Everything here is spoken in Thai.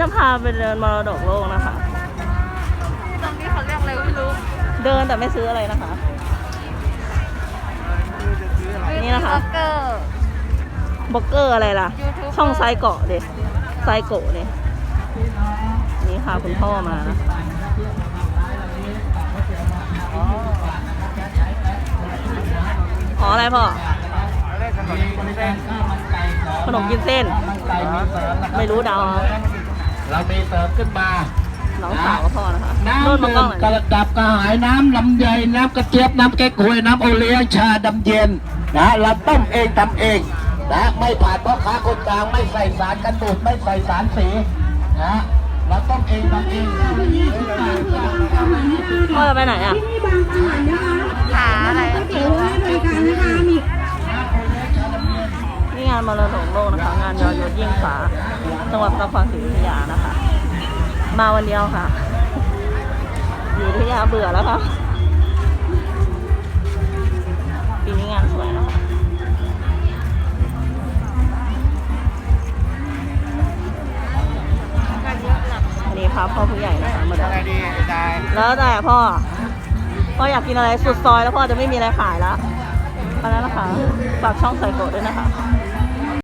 จะพาไปเดินมรดกโลกนะคะ ตรงนี้เขาเรียกอะไรก็ไม่รู้ เดินแต่ไม่ซื้ออะไรนะคะ นี่นะคะ เกอร์บล็อกเกอร์อะไรล่ะ YouTube ช่องไซเกาะเด็ไซโกะเนี่ยนี่ค่ะคุณพ่อมานะอ๋ออะไรพ่อ ขนมกินเส้น ไม่รู้เดาว เรามีเสริมขึ้นมาน้องสาวก็พ่อนะคะน้ำโน่นมาดื่กล้องมหน่อยกระดับกระหายน้ำลำไยน้ำกระเจี๊ยบน้ำแก้ควยน้ำโอเลี้ยงชาดำเย็นนะเราต้มเองทำเองนะไม่ผ่านพ่อค้าคนกลางไม่ใส่สารกันบูดไม่ใส่สารสีนะเราต้มเองทำเอง20บาทจ้ะพ่อจะไปไหนอะานมรดกโลกนะคะ งานยอยศยิ่งฟ้าจังหวัดพระนครศรีอยุธยานะคะ มาวันเดียวค่ะ อยู่อยุธยาเบื่อแล้วค่ะปีนี้งานสวยนะคะอันนี้พาพ่อผู้ใหญ่นะคะมาเดินดีได้แล้วแต่พ่อ พ่ออยากกินอะไรสุดซอยแล้วพ่อจะไม่มีอะไรขายแล้วอันนั้นนะคะฝากช่องใส่โกดด้วยนะคะ